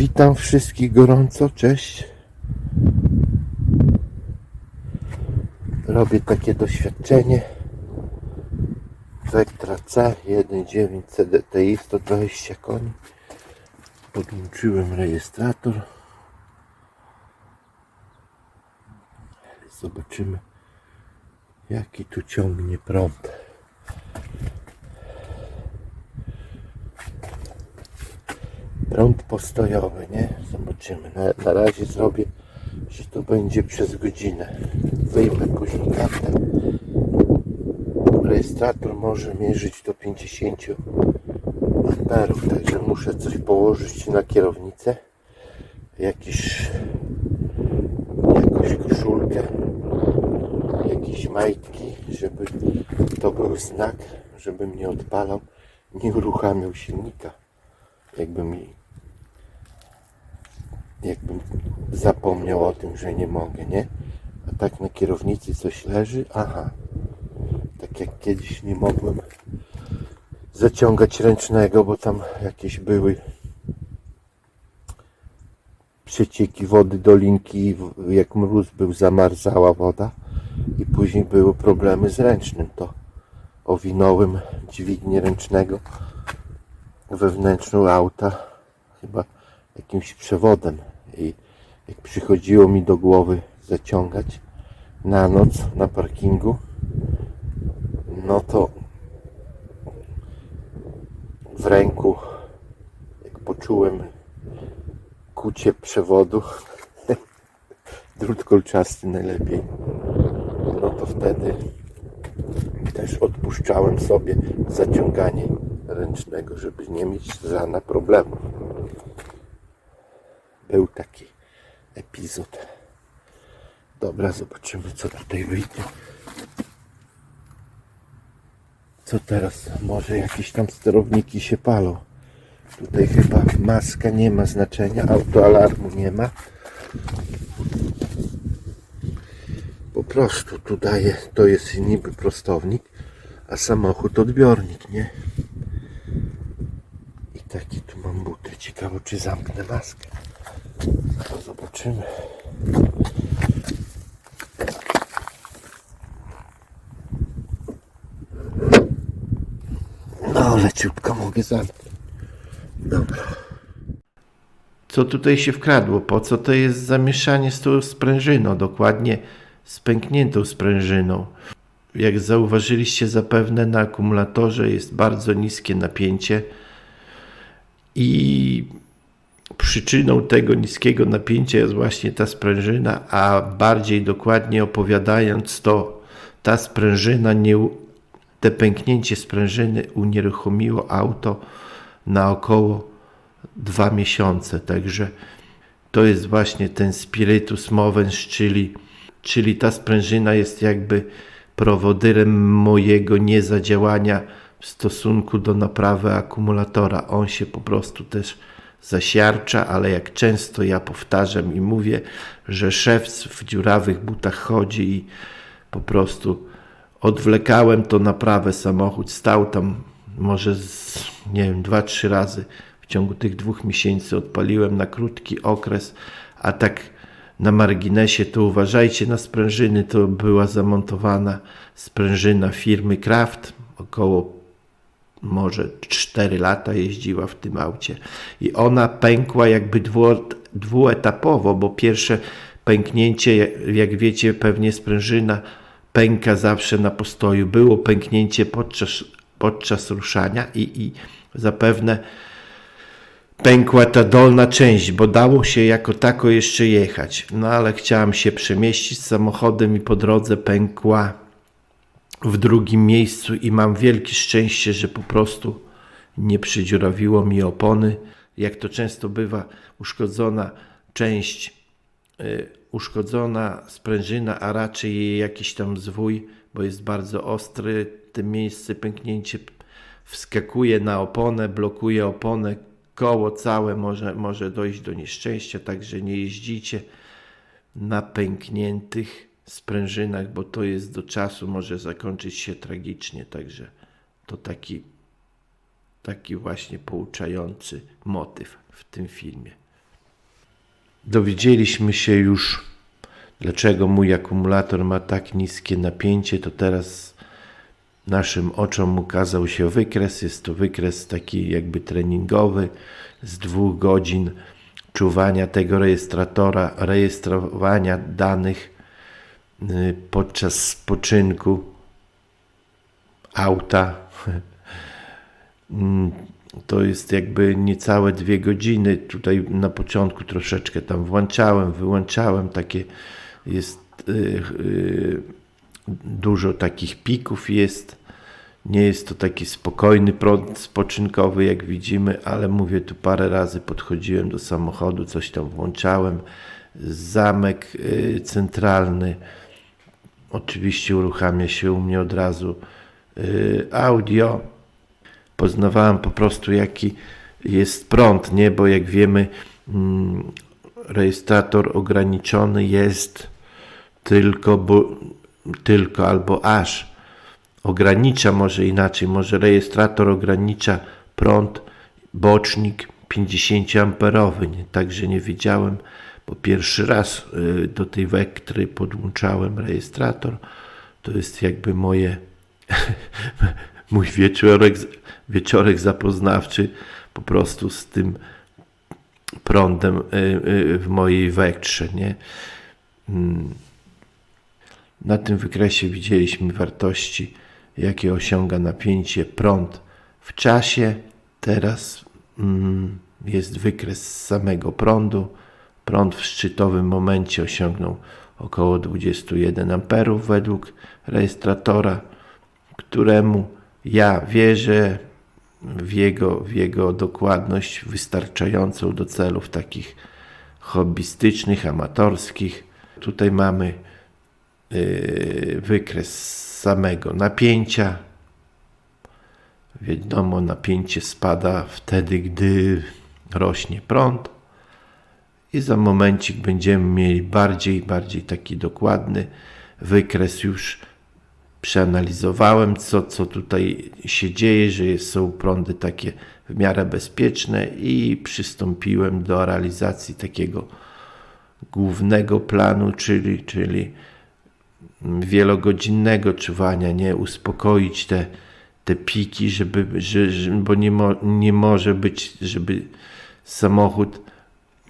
Witam wszystkich gorąco, cześć. Robię takie doświadczenie. Vectra C 1.9 CDTI 120 koni. Podłączyłem rejestrator. Zobaczymy jaki tu ciągnie prąd. Prąd postojowy, nie? Zobaczymy. Na, na razie zrobię, że to będzie przez godzinę. Wyjmę później kartę. Rejestrator może mierzyć do 50 amperów, także muszę coś położyć na kierownicę. Jakiś, jakąś koszulkę, jakieś majtki, żeby to był znak, żebym nie odpalał, nie uruchamiał silnika jakby mi jakbym zapomniał o tym, że nie mogę, nie? A tak na kierownicy coś leży, aha. Tak jak kiedyś nie mogłem zaciągać ręcznego, bo tam jakieś były przecieki wody do linki, jak mróz był, zamarzała woda i później były problemy z ręcznym, to owinąłem dźwignię ręcznego wewnętrzną auta chyba jakimś przewodem i jak przychodziło mi do głowy zaciągać na noc na parkingu no to w ręku jak poczułem kucie przewodu drut kolczasty najlepiej no to wtedy też odpuszczałem sobie zaciąganie ręcznego, żeby nie mieć z rana problemów. Był taki epizod. Dobra, zobaczymy co tutaj wyjdzie. Co teraz? Może jakieś tam sterowniki się palą. Tutaj chyba maska nie ma znaczenia, autoalarmu nie ma. Po prostu tu daje, to jest niby prostownik, a samochód odbiornik, nie? I takie tu mam buty. Ciekawe, czy zamknę maskę. Zobaczymy. No, leciutko mogę zamknąć. Dobra. Co tutaj się wkradło? Po co to jest zamieszanie z tą sprężyną? Dokładnie z pękniętą sprężyną. Jak zauważyliście zapewne na akumulatorze jest bardzo niskie napięcie i przyczyną tego niskiego napięcia jest właśnie ta sprężyna, a bardziej dokładnie opowiadając to ta sprężyna, nie, te pęknięcie sprężyny unieruchomiło auto na około dwa miesiące, także to jest właśnie ten spiritus movens, czyli, czyli ta sprężyna jest jakby prowodyrem mojego niezadziałania w stosunku do naprawy akumulatora. On się po prostu też zasiarcza, ale jak często ja powtarzam i mówię, że szewc w dziurawych butach chodzi i po prostu odwlekałem to naprawę, samochód stał tam może z, nie wiem, dwa, trzy razy. W ciągu tych dwóch miesięcy odpaliłem na krótki okres, a tak na marginesie to uważajcie na sprężyny, to była zamontowana sprężyna firmy Kraft, około może 4 lata jeździła w tym aucie i ona pękła jakby dwu, dwuetapowo, bo pierwsze pęknięcie, jak- wiecie, pewnie sprężyna pęka zawsze na postoju. Było pęknięcie podczas, podczas ruszania i, i zapewne pękła ta dolna część, bo dało się jako tako jeszcze jechać. No ale chciałem się przemieścić samochodem i po drodze pękła w drugim miejscu i mam wielkie szczęście, że po prostu nie przydziurawiło mi opony. Jak to często bywa, uszkodzona część, y, uszkodzona sprężyna, a raczej jej jakiś tam zwój, bo jest bardzo ostry, to miejsce pęknięcie wskakuje na oponę, blokuje oponę, koło całe może, może dojść do nieszczęścia, także nie jeździcie na pękniętych sprężynach, bo to jest do czasu, może zakończyć się tragicznie, także to taki, taki właśnie pouczający motyw w tym filmie. dowiedzieliśmy się już, dlaczego mój akumulator ma tak niskie napięcie, to teraz naszym oczom ukazał się wykres. Jest to wykres taki jakby treningowy z dwóch godzin czuwania tego rejestratora, rejestrowania danych podczas spoczynku auta. Mm, To jest jakby niecałe dwie godziny. Tutaj na początku troszeczkę tam włączałem, wyłączałem. Takie jest y, y, dużo takich pików jest. Nie jest to taki spokojny prąd spoczynkowy, jak widzimy, ale mówię tu parę razy podchodziłem do samochodu, coś tam włączałem. Zamek y, centralny. Oczywiście uruchamia się u mnie od razu y, audio. Poznawałem po prostu, jaki jest prąd, nie? Bo jak wiemy, mm, rejestrator ograniczony jest tylko, bo, tylko albo aż ogranicza, może inaczej, może rejestrator ogranicza prąd, bocznik 50 amperowy, nie? Także nie wiedziałem, bo pierwszy raz y, do tej wektry podłączałem rejestrator. To jest jakby moje mój wieczorek, wieczorek zapoznawczy po prostu z tym prądem y, y, w mojej wektrze, nie? Mm. Na tym wykresie widzieliśmy wartości, jakie osiąga napięcie prąd w czasie. Teraz mm, jest wykres samego prądu. Prąd w szczytowym momencie osiągnął około 21 amperów według rejestratora, któremu ja wierzę w jego, w jego dokładność wystarczającą do celów takich hobbystycznych, amatorskich. Tutaj mamy yy, wykres samego napięcia. Wiadomo, napięcie spada wtedy, gdy rośnie prąd. I za momencik będziemy mieli bardziej, bardziej taki dokładny wykres. Już przeanalizowałem, co, co tutaj się dzieje, że są prądy takie w miarę bezpieczne i przystąpiłem do realizacji takiego głównego planu, czyli, czyli wielogodzinnego czuwania, nie uspokoić te, te piki, żeby, że, bo nie, mo, nie może być, żeby samochód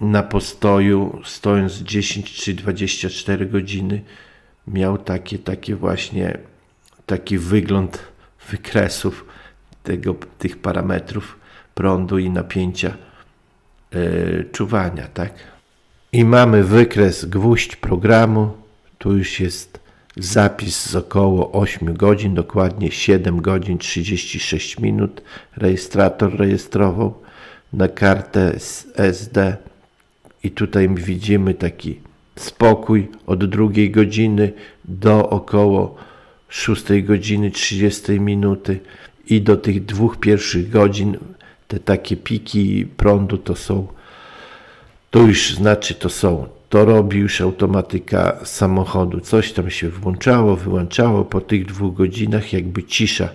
na postoju stojąc 10 czy 24 godziny miał takie, takie właśnie taki wygląd wykresów tego, tych parametrów prądu i napięcia yy, czuwania, tak? I mamy wykres gwóźdź programu. Tu już jest zapis z około 8 godzin, dokładnie 7 godzin 36 minut. Rejestrator rejestrował na kartę SD i tutaj widzimy taki spokój od drugiej godziny do około 6 godziny 30 minuty. I do tych dwóch pierwszych godzin te takie piki prądu to są to już znaczy to są to robi już automatyka samochodu. Coś tam się włączało wyłączało po tych dwóch godzinach jakby cisza.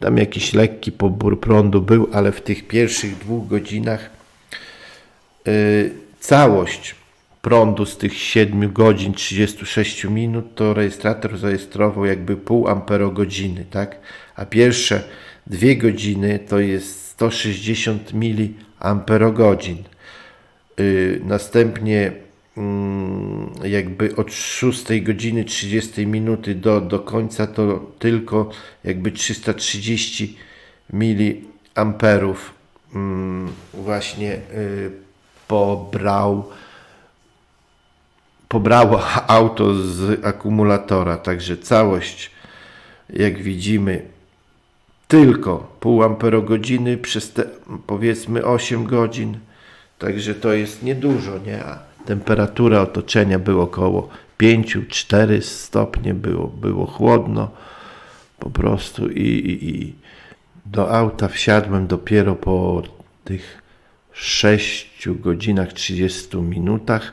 Tam jakiś lekki pobór prądu był ale w tych pierwszych dwóch godzinach yy, całość prądu z tych 7 godzin 36 minut, to rejestrator zarejestrował jakby pół amperogodziny, tak? A pierwsze dwie godziny to jest 160 miliamperogodzin. Yy, następnie yy, jakby od 6 godziny 30 minuty do, do końca to tylko jakby 330 miliamperów yy, właśnie yy, pobrał pobrało auto z akumulatora, także całość, jak widzimy, tylko pół amperogodziny przez te powiedzmy 8 godzin, także to jest niedużo, nie? A temperatura otoczenia była około 5-4 stopnie, było, było chłodno po prostu i, i, i do auta wsiadłem dopiero po tych 6 godzinach 30 minutach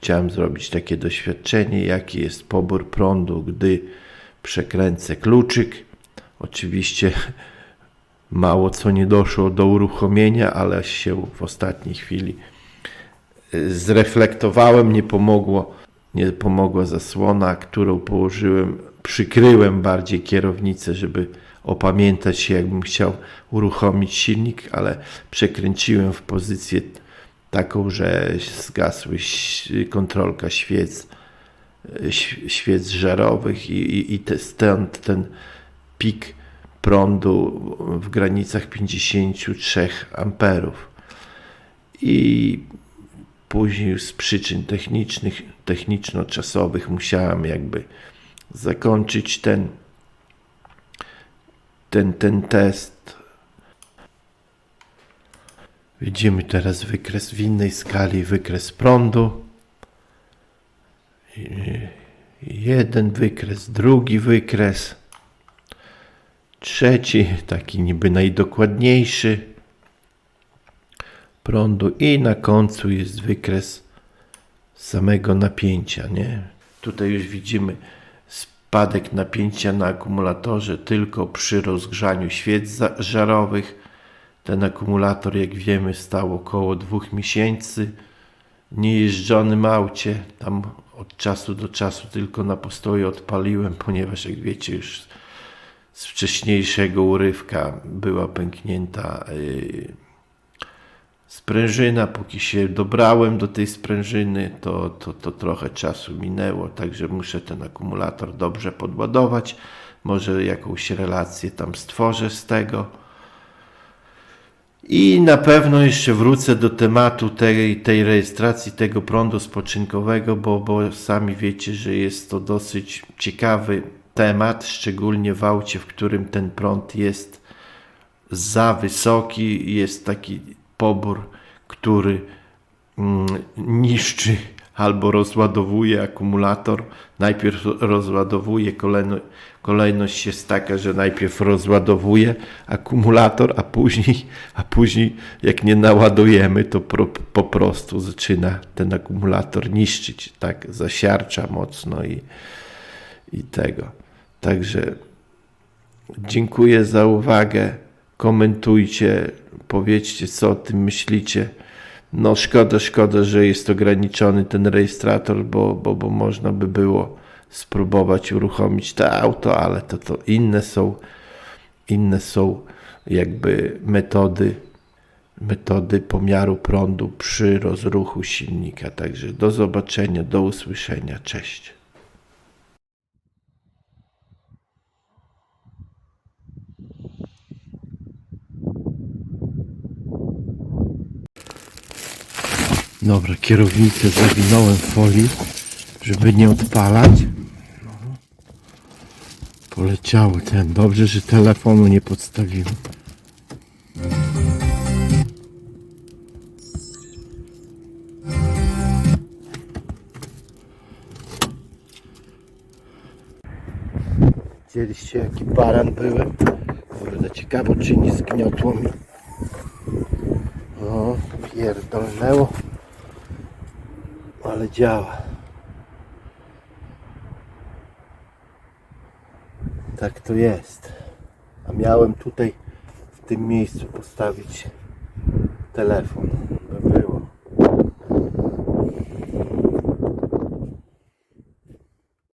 chciałem zrobić takie doświadczenie, jaki jest pobór prądu, gdy przekręcę kluczyk. Oczywiście mało co nie doszło do uruchomienia, ale się w ostatniej chwili y, zreflektowałem, nie pomogło, nie pomogła zasłona, którą położyłem, przykryłem bardziej kierownicę, żeby opamiętać się, jakbym chciał uruchomić silnik, ale przekręciłem w pozycję taką, że zgasły kontrolka świec, ś- świec żarowych i, i, i te, stąd ten pik prądu w granicach 53 amperów. I później z przyczyn technicznych, techniczno-czasowych musiałem jakby zakończyć ten, ten, ten test. Widzimy teraz wykres w innej skali, wykres prądu. Jeden wykres, drugi wykres, trzeci, taki niby najdokładniejszy prądu i na końcu jest wykres samego napięcia, nie? Tutaj już widzimy spadek napięcia na akumulatorze tylko przy rozgrzaniu świec żarowych. Ten akumulator, jak wiemy, stał około dwóch miesięcy niejeżdżonym aucie. Tam od czasu do czasu tylko na postoju odpaliłem, ponieważ jak wiecie już z wcześniejszego urywka była pęknięta yy, sprężyna. Póki się dobrałem do tej sprężyny, to, to, to trochę czasu minęło, także muszę ten akumulator dobrze podładować. Może jakąś relację tam stworzę z tego. I na pewno jeszcze wrócę do tematu tej, tej rejestracji tego prądu spoczynkowego, bo, bo sami wiecie, że jest to dosyć ciekawy temat, szczególnie w aucie, w którym ten prąd jest za wysoki, jest taki pobór, który mm, niszczy albo rozładowuje akumulator. Najpierw rozładowuje, kolejno, kolejność jest taka, że najpierw rozładowuje akumulator, a później, a później jak nie naładujemy, to pro, po prostu zaczyna ten akumulator niszczyć, tak, zasiarcza mocno i, i tego. Także dziękuję za uwagę. Komentujcie, powiedzcie co o tym myślicie. No szkoda, szkoda, że jest ograniczony ten rejestrator, bo, bo, bo można by było spróbować uruchomić to auto, ale to, to inne są inne są jakby metody metody pomiaru prądu przy rozruchu silnika. Także do zobaczenia, do usłyszenia. Cześć. Dobra, kierownicę zawinąłem w folii, żeby nie odpalać. Poleciały ten. Dobrze, że telefonu nie podstawiłem. Widzieliście jaki baran byłem? Kurde, ciekawo czy nie zgniotło mi. O, pierdolnęło. Ale działa. Tak to jest. A miałem tutaj w tym miejscu postawić telefon.